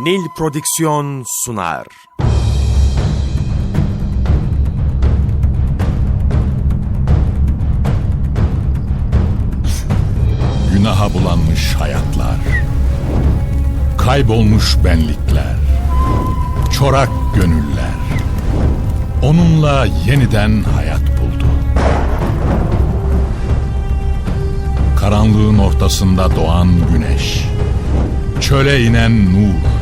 Nil Prodüksiyon sunar. Günaha bulanmış hayatlar. Kaybolmuş benlikler. Çorak gönüller. Onunla yeniden hayat buldu. Karanlığın ortasında doğan güneş. Çöle inen nur.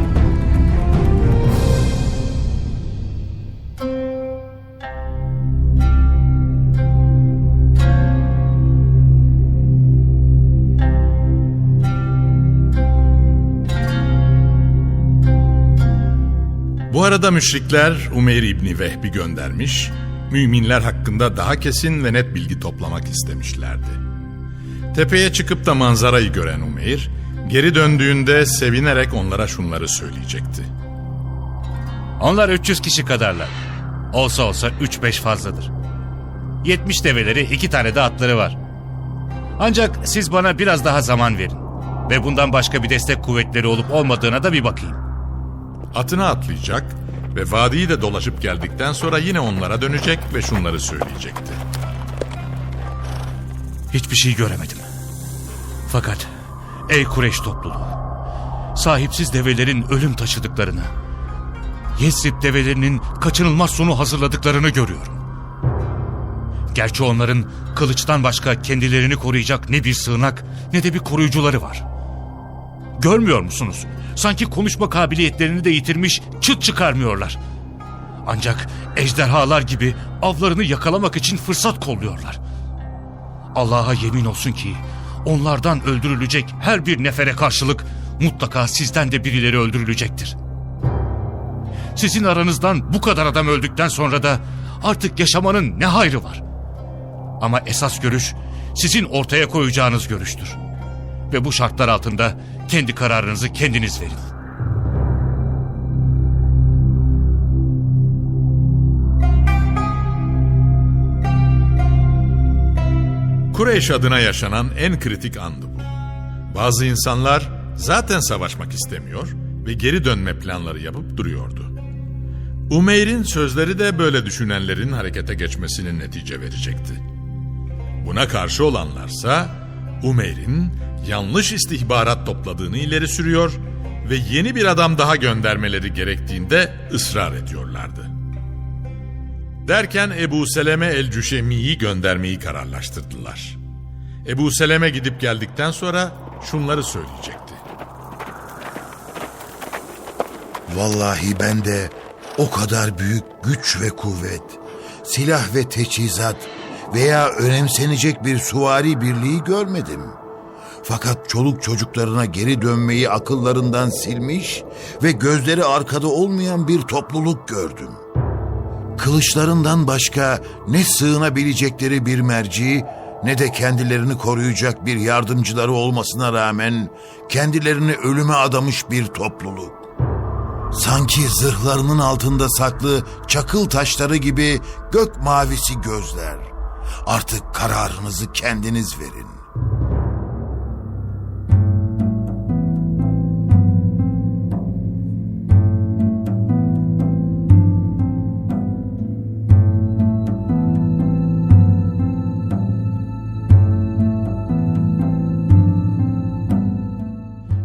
Bu arada müşrikler Umeyr İbni Vehbi göndermiş, müminler hakkında daha kesin ve net bilgi toplamak istemişlerdi. Tepeye çıkıp da manzarayı gören Umeyr, geri döndüğünde sevinerek onlara şunları söyleyecekti. Onlar 300 kişi kadarlar. Olsa olsa 3-5 fazladır. 70 develeri iki tane de atları var. Ancak siz bana biraz daha zaman verin. Ve bundan başka bir destek kuvvetleri olup olmadığına da bir bakayım. Atına atlayacak ve vadiyi de dolaşıp geldikten sonra yine onlara dönecek ve şunları söyleyecekti. Hiçbir şey göremedim. Fakat ey Kureyş topluluğu. Sahipsiz develerin ölüm taşıdıklarını, Yesrib develerinin kaçınılmaz sonu hazırladıklarını görüyorum. Gerçi onların kılıçtan başka kendilerini koruyacak ne bir sığınak ne de bir koruyucuları var. Görmüyor musunuz? Sanki konuşma kabiliyetlerini de yitirmiş çıt çıkarmıyorlar. Ancak ejderhalar gibi avlarını yakalamak için fırsat kolluyorlar. Allah'a yemin olsun ki onlardan öldürülecek her bir nefere karşılık mutlaka sizden de birileri öldürülecektir. Sizin aranızdan bu kadar adam öldükten sonra da artık yaşamanın ne hayrı var? Ama esas görüş sizin ortaya koyacağınız görüştür. Ve bu şartlar altında kendi kararınızı kendiniz verin. Kureyş adına yaşanan en kritik andı bu. Bazı insanlar zaten savaşmak istemiyor ve geri dönme planları yapıp duruyordu. Umeyr'in sözleri de böyle düşünenlerin harekete geçmesinin netice verecekti. Buna karşı olanlarsa Umeyr'in yanlış istihbarat topladığını ileri sürüyor ve yeni bir adam daha göndermeleri gerektiğinde ısrar ediyorlardı. Derken Ebu Seleme el-Cüşemi'yi göndermeyi kararlaştırdılar. Ebu Seleme gidip geldikten sonra şunları söyleyecekti. Vallahi ben de o kadar büyük güç ve kuvvet, silah ve teçhizat veya önemsenecek bir suvari birliği görmedim. Fakat çoluk çocuklarına geri dönmeyi akıllarından silmiş ve gözleri arkada olmayan bir topluluk gördüm. Kılıçlarından başka ne sığınabilecekleri bir merci ne de kendilerini koruyacak bir yardımcıları olmasına rağmen kendilerini ölüme adamış bir topluluk. Sanki zırhlarının altında saklı çakıl taşları gibi gök mavisi gözler. Artık kararınızı kendiniz verin.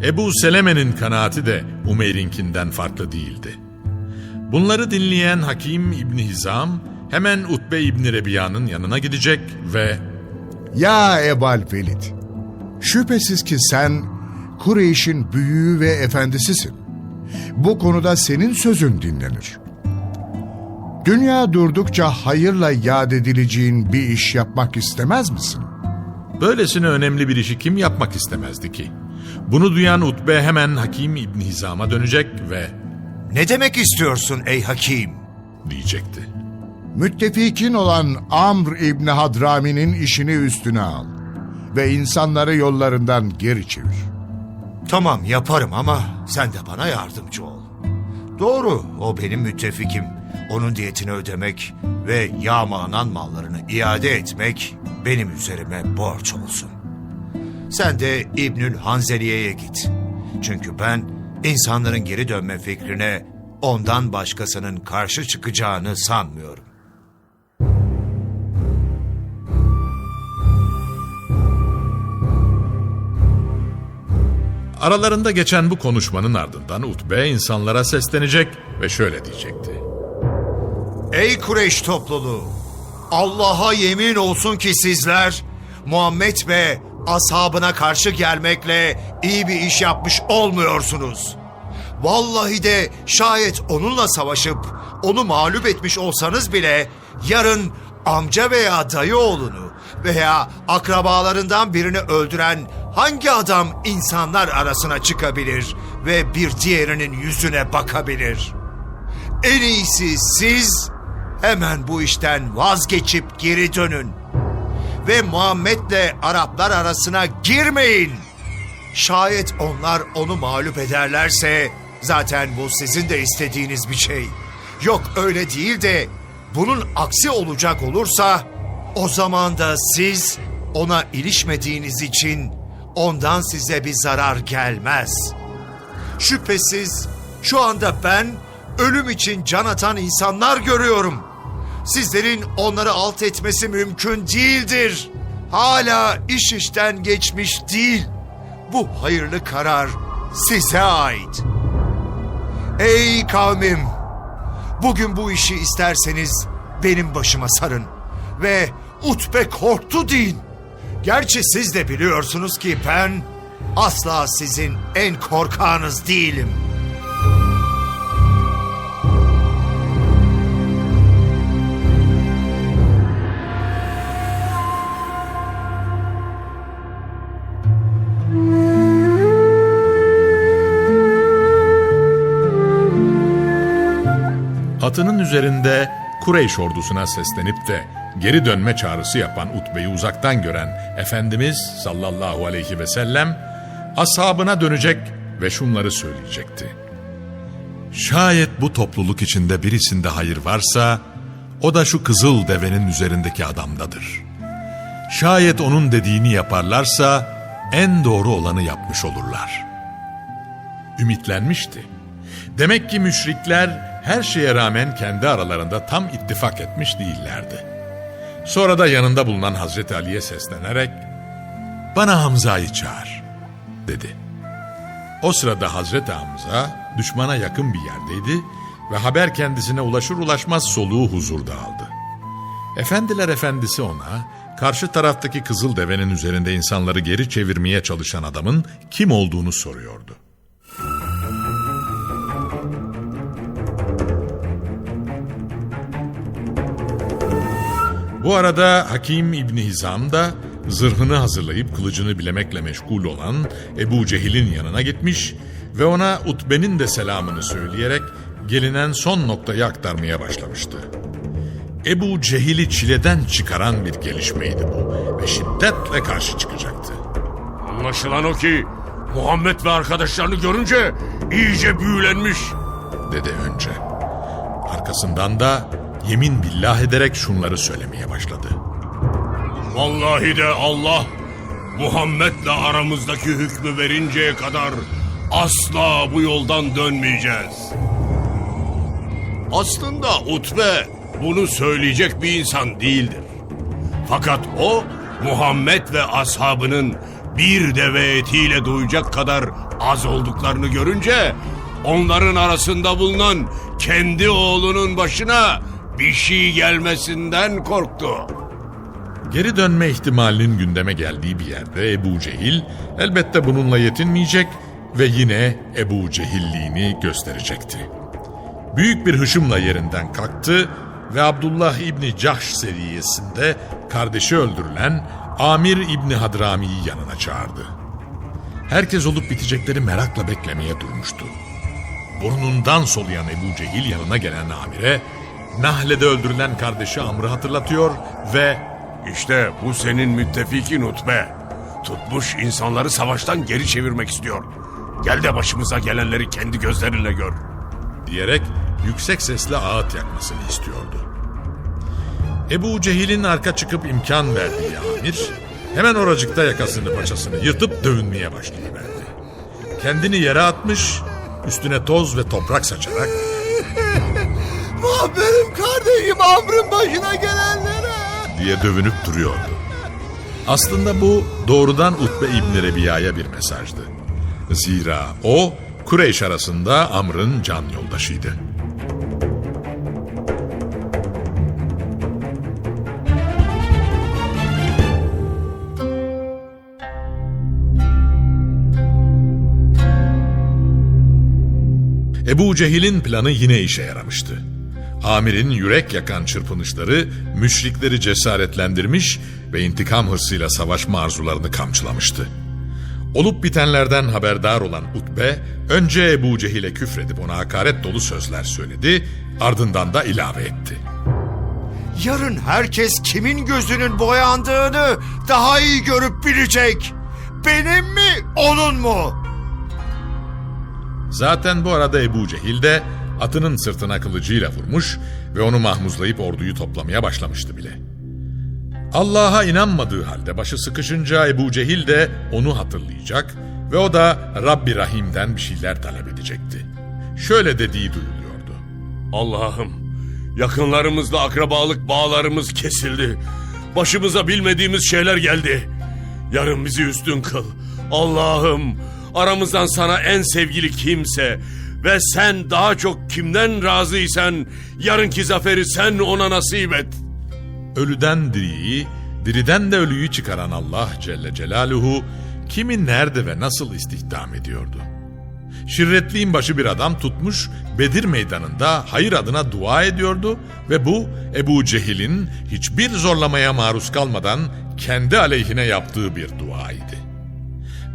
Ebu Seleme'nin kanaati de Umeyr'inkinden farklı değildi. Bunları dinleyen Hakim İbni Hizam hemen Utbe İbni Rebiya'nın yanına gidecek ve Ya Ebal Velid, şüphesiz ki sen Kureyş'in büyüğü ve efendisisin. Bu konuda senin sözün dinlenir. Dünya durdukça hayırla yad edileceğin bir iş yapmak istemez misin? Böylesine önemli bir işi kim yapmak istemezdi ki? Bunu duyan Utbe hemen Hakim İbni Hizam'a dönecek ve Ne demek istiyorsun ey hakim? diyecekti. Müttefikin olan Amr İbni Hadrami'nin işini üstüne al ve insanları yollarından geri çevir. Tamam yaparım ama sen de bana yardımcı ol. Doğru o benim müttefikim. Onun diyetini ödemek ve yağmalanan mallarını iade etmek benim üzerime borç olsun. Sen de İbnül Hanzeliye'ye git. Çünkü ben insanların geri dönme fikrine ondan başkasının karşı çıkacağını sanmıyorum. Aralarında geçen bu konuşmanın ardından Utbe insanlara seslenecek ve şöyle diyecekti. Ey Kureyş topluluğu! Allah'a yemin olsun ki sizler Muhammed ve ashabına karşı gelmekle iyi bir iş yapmış olmuyorsunuz. Vallahi de şayet onunla savaşıp onu mağlup etmiş olsanız bile yarın amca veya dayı oğlunu veya akrabalarından birini öldüren hangi adam insanlar arasına çıkabilir ve bir diğerinin yüzüne bakabilir?'' En iyisi siz hemen bu işten vazgeçip geri dönün. Ve Muhammed'le Araplar arasına girmeyin. Şayet onlar onu mağlup ederlerse zaten bu sizin de istediğiniz bir şey. Yok öyle değil de bunun aksi olacak olursa o zaman da siz ona ilişmediğiniz için ondan size bir zarar gelmez.'' Şüphesiz şu anda ben ölüm için can atan insanlar görüyorum. Sizlerin onları alt etmesi mümkün değildir. Hala iş işten geçmiş değil. Bu hayırlı karar size ait. Ey kavmim! Bugün bu işi isterseniz benim başıma sarın. Ve Utbe korktu deyin. Gerçi siz de biliyorsunuz ki ben asla sizin en korkağınız değilim. Atının üzerinde Kureyş ordusuna seslenip de geri dönme çağrısı yapan Utbe'yi uzaktan gören Efendimiz sallallahu aleyhi ve sellem ashabına dönecek ve şunları söyleyecekti. Şayet bu topluluk içinde birisinde hayır varsa o da şu kızıl devenin üzerindeki adamdadır. Şayet onun dediğini yaparlarsa en doğru olanı yapmış olurlar. Ümitlenmişti. Demek ki müşrikler her şeye rağmen kendi aralarında tam ittifak etmiş değillerdi. Sonra da yanında bulunan Hazreti Ali'ye seslenerek "Bana Hamza'yı çağır." dedi. O sırada Hazreti Hamza düşmana yakın bir yerdeydi ve haber kendisine ulaşır ulaşmaz soluğu huzurda aldı. Efendiler efendisi ona karşı taraftaki kızıl devenin üzerinde insanları geri çevirmeye çalışan adamın kim olduğunu soruyordu. Bu arada Hakim İbni Hizam da zırhını hazırlayıp kılıcını bilemekle meşgul olan Ebu Cehil'in yanına gitmiş ve ona Utbe'nin de selamını söyleyerek gelinen son noktayı aktarmaya başlamıştı. Ebu Cehil'i çileden çıkaran bir gelişmeydi bu ve şiddetle karşı çıkacaktı. Anlaşılan o ki Muhammed ve arkadaşlarını görünce iyice büyülenmiş. dedi önce. Arkasından da yemin billah ederek şunları söylemeye başladı. Vallahi de Allah Muhammed'le aramızdaki hükmü verinceye kadar asla bu yoldan dönmeyeceğiz. Aslında Utbe bunu söyleyecek bir insan değildir. Fakat o Muhammed ve ashabının bir deve etiyle doyacak kadar az olduklarını görünce onların arasında bulunan kendi oğlunun başına bir şey gelmesinden korktu. Geri dönme ihtimalinin gündeme geldiği bir yerde Ebu Cehil elbette bununla yetinmeyecek ve yine Ebu Cehilliğini gösterecekti. Büyük bir hışımla yerinden kalktı ve Abdullah İbni Cahş seriyesinde kardeşi öldürülen Amir İbni Hadrami'yi yanına çağırdı. Herkes olup bitecekleri merakla beklemeye durmuştu. Burnundan soluyan Ebu Cehil yanına gelen Amir'e Nahle'de öldürülen kardeşi Amr'ı hatırlatıyor ve İşte bu senin müttefikin Utbe. Tutmuş insanları savaştan geri çevirmek istiyor. Gel de başımıza gelenleri kendi gözlerinle gör. diyerek yüksek sesle ağıt yakmasını istiyordu. Ebu Cehil'in arka çıkıp imkan verdiği amir hemen oracıkta yakasını paçasını yırtıp dövünmeye başlayıverdi. Kendini yere atmış, üstüne toz ve toprak saçarak Benim kardeşim Amr'ın başına gelenlere. diye dövünüp duruyordu. Aslında bu doğrudan Utbe İbni Rebiya'ya bir mesajdı. Zira o Kureyş arasında Amr'ın can yoldaşıydı. Ebu Cehil'in planı yine işe yaramıştı. Amir'in yürek yakan çırpınışları müşrikleri cesaretlendirmiş ve intikam hırsıyla savaşma arzularını kamçılamıştı. Olup bitenlerden haberdar olan Utbe, önce Ebu Cehil'e küfredip ona hakaret dolu sözler söyledi, ardından da ilave etti. Yarın herkes kimin gözünün boyandığını daha iyi görüp bilecek. Benim mi, onun mu? Zaten bu arada Ebu Cehil de atının sırtına kılıcıyla vurmuş ve onu mahmuzlayıp orduyu toplamaya başlamıştı bile. Allah'a inanmadığı halde başı sıkışınca Ebu Cehil de onu hatırlayacak ve o da Rabbi Rahim'den bir şeyler talep edecekti. Şöyle dediği duyuluyordu. Allah'ım yakınlarımızla akrabalık bağlarımız kesildi. Başımıza bilmediğimiz şeyler geldi. Yarın bizi üstün kıl. Allah'ım aramızdan sana en sevgili kimse ve sen daha çok kimden razıysan yarınki zaferi sen ona nasip et. Ölüden diriyi, diriden de ölüyü çıkaran Allah Celle Celaluhu kimi nerede ve nasıl istihdam ediyordu? Şirretliğin başı bir adam tutmuş Bedir meydanında hayır adına dua ediyordu ve bu Ebu Cehil'in hiçbir zorlamaya maruz kalmadan kendi aleyhine yaptığı bir duaydı.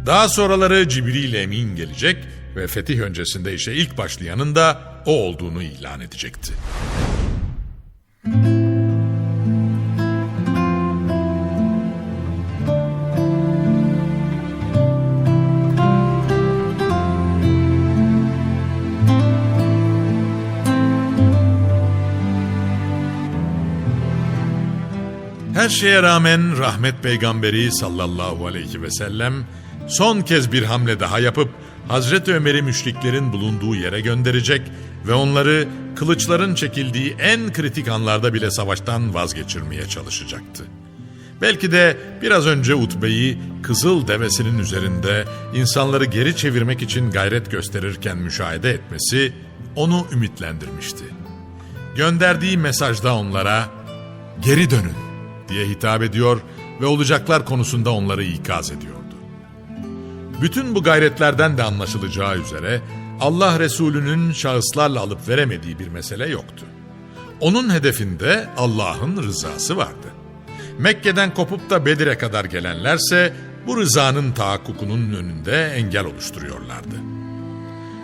Daha sonraları Cibril Emin gelecek ve fetih öncesinde işe ilk başlayanın da o olduğunu ilan edecekti. Her şeye rağmen rahmet peygamberi sallallahu aleyhi ve sellem son kez bir hamle daha yapıp Hazreti Ömer'i müşriklerin bulunduğu yere gönderecek ve onları kılıçların çekildiği en kritik anlarda bile savaştan vazgeçirmeye çalışacaktı. Belki de biraz önce Utbe'yi kızıl devesinin üzerinde insanları geri çevirmek için gayret gösterirken müşahede etmesi onu ümitlendirmişti. Gönderdiği mesajda onlara geri dönün diye hitap ediyor ve olacaklar konusunda onları ikaz ediyordu. Bütün bu gayretlerden de anlaşılacağı üzere Allah Resulü'nün şahıslarla alıp veremediği bir mesele yoktu. Onun hedefinde Allah'ın rızası vardı. Mekke'den kopup da Bedir'e kadar gelenlerse bu rızanın tahakkukunun önünde engel oluşturuyorlardı.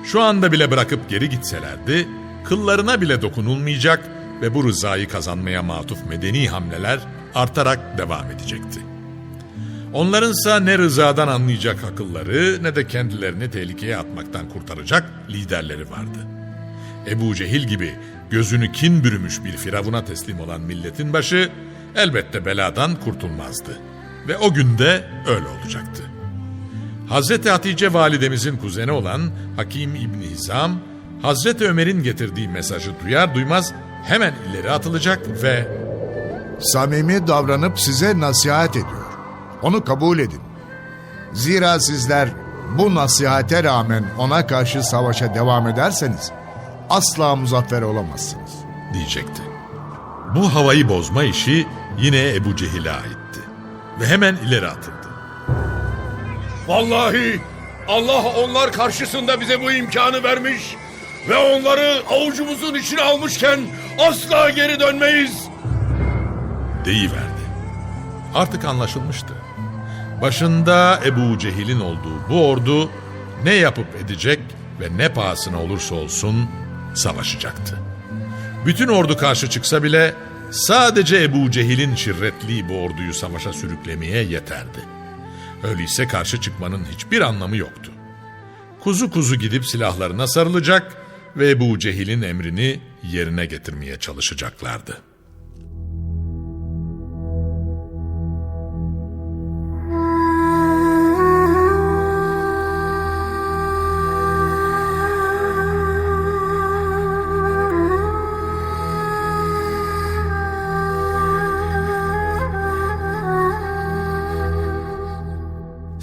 Şu anda bile bırakıp geri gitselerdi, kıllarına bile dokunulmayacak ve bu rızayı kazanmaya matuf medeni hamleler artarak devam edecekti. Onlarınsa ne rızadan anlayacak akılları ne de kendilerini tehlikeye atmaktan kurtaracak liderleri vardı. Ebu Cehil gibi gözünü kin bürümüş bir firavuna teslim olan milletin başı elbette beladan kurtulmazdı. Ve o günde öyle olacaktı. Hazreti Hatice validemizin kuzeni olan Hakim İbni Hizam, Hazreti Ömer'in getirdiği mesajı duyar duymaz hemen ileri atılacak ve Samimi davranıp size nasihat ediyor. Onu kabul edin. Zira sizler bu nasihate rağmen ona karşı savaşa devam ederseniz asla muzaffer olamazsınız. diyecekti. Bu havayı bozma işi yine Ebu Cehil'e aitti ve hemen ileri atıldı. Vallahi Allah onlar karşısında bize bu imkanı vermiş ve onları avucumuzun içine almışken asla geri dönmeyiz. deyiverdi. Artık anlaşılmıştı. Başında Ebu Cehil'in olduğu bu ordu ne yapıp edecek ve ne pahasına olursa olsun savaşacaktı. Bütün ordu karşı çıksa bile sadece Ebu Cehil'in şirretliği bu orduyu savaşa sürüklemeye yeterdi. Öyleyse karşı çıkmanın hiçbir anlamı yoktu. Kuzu kuzu gidip silahlarına sarılacak ve Ebu Cehil'in emrini yerine getirmeye çalışacaklardı.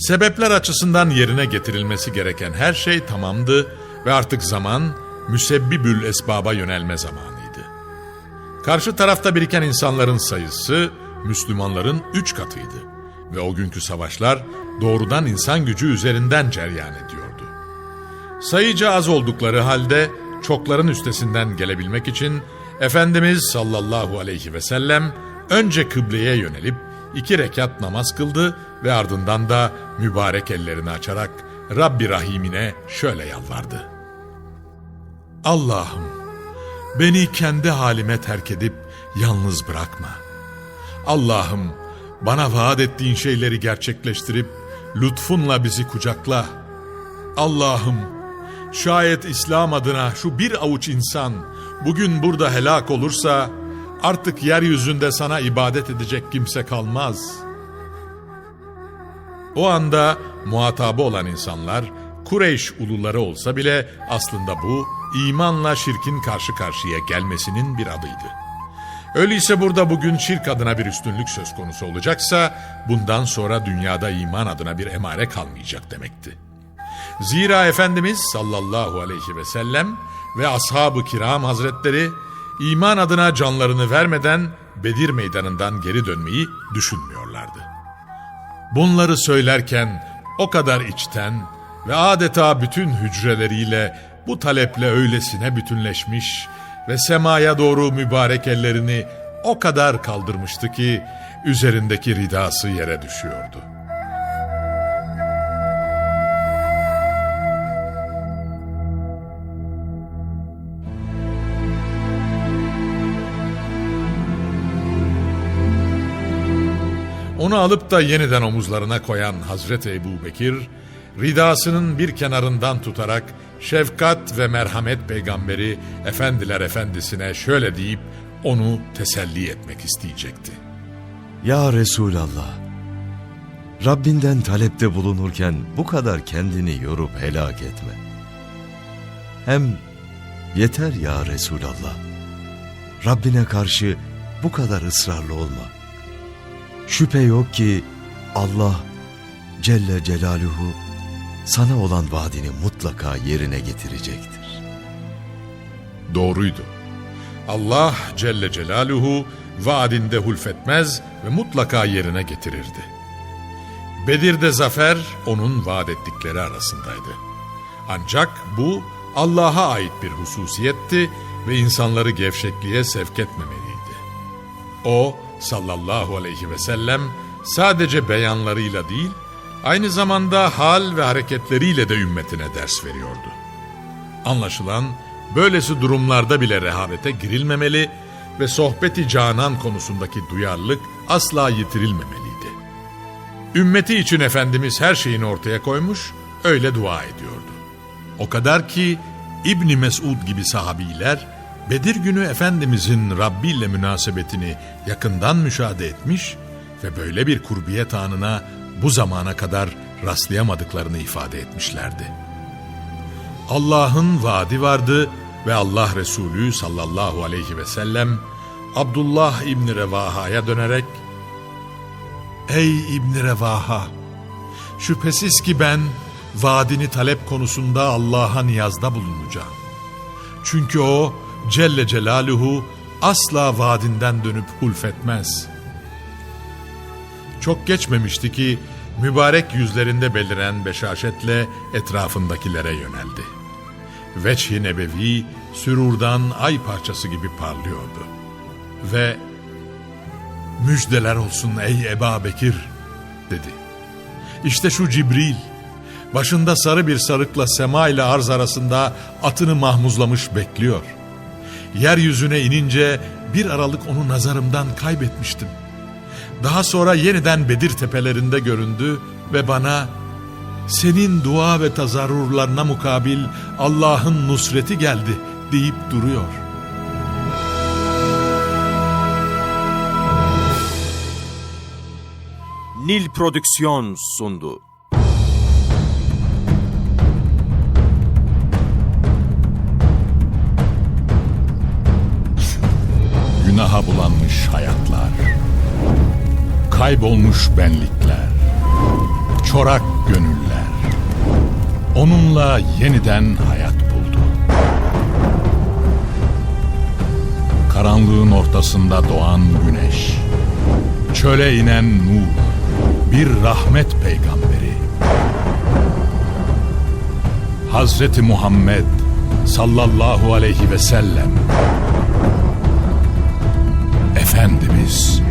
Sebepler açısından yerine getirilmesi gereken her şey tamamdı ve artık zaman müsebbibül esbaba yönelme zamanıydı. Karşı tarafta biriken insanların sayısı Müslümanların üç katıydı ve o günkü savaşlar doğrudan insan gücü üzerinden ceryan ediyordu. Sayıca az oldukları halde çokların üstesinden gelebilmek için Efendimiz sallallahu aleyhi ve sellem önce kıbleye yönelip iki rekat namaz kıldı ve ardından da mübarek ellerini açarak Rabbi Rahim'ine şöyle yalvardı. Allah'ım beni kendi halime terk edip yalnız bırakma. Allah'ım bana vaat ettiğin şeyleri gerçekleştirip lütfunla bizi kucakla. Allah'ım şayet İslam adına şu bir avuç insan bugün burada helak olursa artık yeryüzünde sana ibadet edecek kimse kalmaz. O anda muhatabı olan insanlar Kureyş uluları olsa bile aslında bu imanla şirkin karşı karşıya gelmesinin bir adıydı. Öyleyse burada bugün şirk adına bir üstünlük söz konusu olacaksa bundan sonra dünyada iman adına bir emare kalmayacak demekti. Zira Efendimiz sallallahu aleyhi ve sellem ve ashab-ı kiram hazretleri iman adına canlarını vermeden Bedir meydanından geri dönmeyi düşünmüyorlardı. Bunları söylerken o kadar içten ve adeta bütün hücreleriyle bu taleple öylesine bütünleşmiş ve semaya doğru mübarek ellerini o kadar kaldırmıştı ki üzerindeki ridası yere düşüyordu. Onu alıp da yeniden omuzlarına koyan Hazreti Ebu Bekir, ridasının bir kenarından tutarak şefkat ve merhamet peygamberi efendiler efendisine şöyle deyip onu teselli etmek isteyecekti. Ya Resulallah, Rabbinden talepte bulunurken bu kadar kendini yorup helak etme. Hem yeter ya Resulallah, Rabbine karşı bu kadar ısrarlı olma. Şüphe yok ki Allah Celle Celaluhu sana olan vaadini mutlaka yerine getirecektir. Doğruydu. Allah Celle Celaluhu vaadinde hulfetmez ve mutlaka yerine getirirdi. Bedir'de zafer onun vaat ettikleri arasındaydı. Ancak bu Allah'a ait bir hususiyetti ve insanları gevşekliğe sevk etmemeliydi. O sallallahu aleyhi ve sellem sadece beyanlarıyla değil, aynı zamanda hal ve hareketleriyle de ümmetine ders veriyordu. Anlaşılan böylesi durumlarda bile rehavete girilmemeli ve sohbeti canan konusundaki duyarlılık asla yitirilmemeliydi. Ümmeti için Efendimiz her şeyini ortaya koymuş, öyle dua ediyordu. O kadar ki İbni Mesud gibi sahabiler Bedir günü Efendimizin Rabbi ile münasebetini yakından müşahede etmiş ve böyle bir kurbiyet anına bu zamana kadar rastlayamadıklarını ifade etmişlerdi. Allah'ın vaadi vardı ve Allah Resulü sallallahu aleyhi ve sellem Abdullah İbni Revaha'ya dönerek Ey İbni Revaha! Şüphesiz ki ben vaadini talep konusunda Allah'a niyazda bulunacağım. Çünkü o Celle Celaluhu asla vaadinden dönüp hulfetmez. Çok geçmemişti ki mübarek yüzlerinde beliren beşaşetle etrafındakilere yöneldi. Veçh-i Nebevi sürurdan ay parçası gibi parlıyordu. Ve müjdeler olsun ey Eba Bekir dedi. İşte şu Cibril, başında sarı bir sarıkla sema ile arz arasında atını mahmuzlamış bekliyor. Yeryüzüne inince bir aralık onu nazarımdan kaybetmiştim. Daha sonra yeniden Bedir tepelerinde göründü ve bana senin dua ve tazarrurlarına mukabil Allah'ın nusreti geldi deyip duruyor. Nil Prodüksiyon sundu. Günaha bulanmış hayatlar, kaybolmuş benlikler, çorak gönüller, onunla yeniden hayat buldu. Karanlığın ortasında doğan güneş, çöle inen nur, bir rahmet peygamberi. Hazreti Muhammed sallallahu aleyhi ve sellem Efendimiz